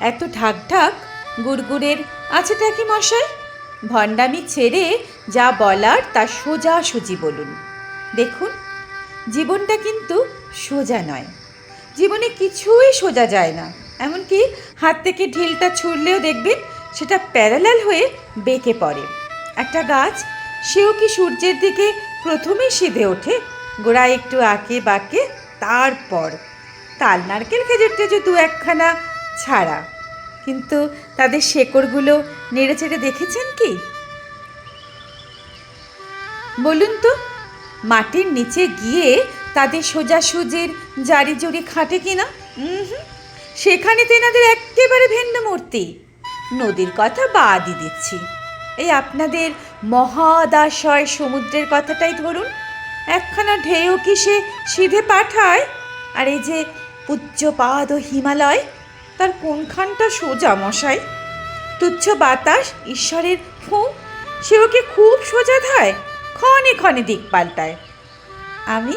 এত ঢাক ঢাক গুড়গুড়ের আছেটা কি মশাই? ভণ্ডামি ছেড়ে যা বলার তা সোজা সুজি বলুন। দেখুন, জীবনটা কিন্তু সোজা নয়। জীবনে কিছুই সোজা যায় না। এমনকি হাত থেকে ঢিলটা ছুড়লেও দেখবেন সেটা প্যারালাল হয়ে বেঁকে পড়ে। একটা গাছ, সেও কি সূর্যের দিকে প্রথমেই সিধে ওঠে? গোড়ায় একটু আঁকে বাঁকে, তারপর। তাল নারকেল খেজুর টেজু দু একখানা ছাড়া। কিন্তু তাদের শেকড়গুলো নেড়ে চেড়ে দেখেছেন কি? বলুন তো, মাটির নিচে গিয়ে তাদের সোজা সোজাসুজির জারি জড়ি খাটে কিনা? সেখানে তেনাদের একেবারে ভিন্ন মূর্তি। নদীর কথা বাদই দিচ্ছি। এই আপনাদের মহাদাশয় সমুদ্রের কথাটাই ধরুন। একখানা ঢেউ কি সে সিধে পাঠায়? আর এই যে পূজ্যপাদ ও হিমালয় তার কোনখানটা সোজা, মশাই? তুচ্ছ বাতাস, ঈশ্বরের ফোঁ, সে ওকে খুব সোজা ধায়, ক্ষণে ক্ষণে দিক পাল্টায়। আমি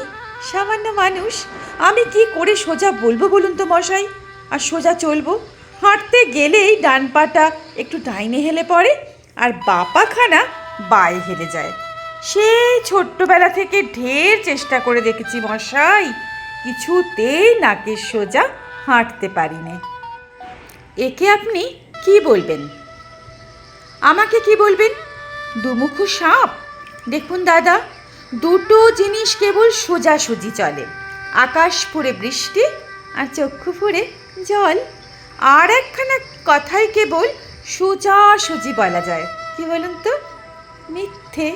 সামান্য মানুষ, আমি কি করে সোজা বলব বলুন তো, মশাই? আর সোজা চলবো? হাঁটতে গেলেই ডান পাটা একটু ডাইনে হেলে পড়ে, আর বাপাখানা বায়ে হেলে যায়। সেই ছোট্টবেলা থেকে ঢের চেষ্টা করে দেখেছি, মশাই। কিছুতেই নাকের সোজা হাঁটতে পারি না একে আপনি কি বলবেন? আমাকে কি বলবেন? দুমুখো সাপ? দেখুন দাদা, দুটো জিনিস কেবল সোজাসুজি চলে। আকাশ ফুরে বৃষ্টি আর চক্ষু ফুরে জল। আর একখানা কথাই কেবল সোজাসুজি বলা যায়। কি বলুন তো? মিথ্যে।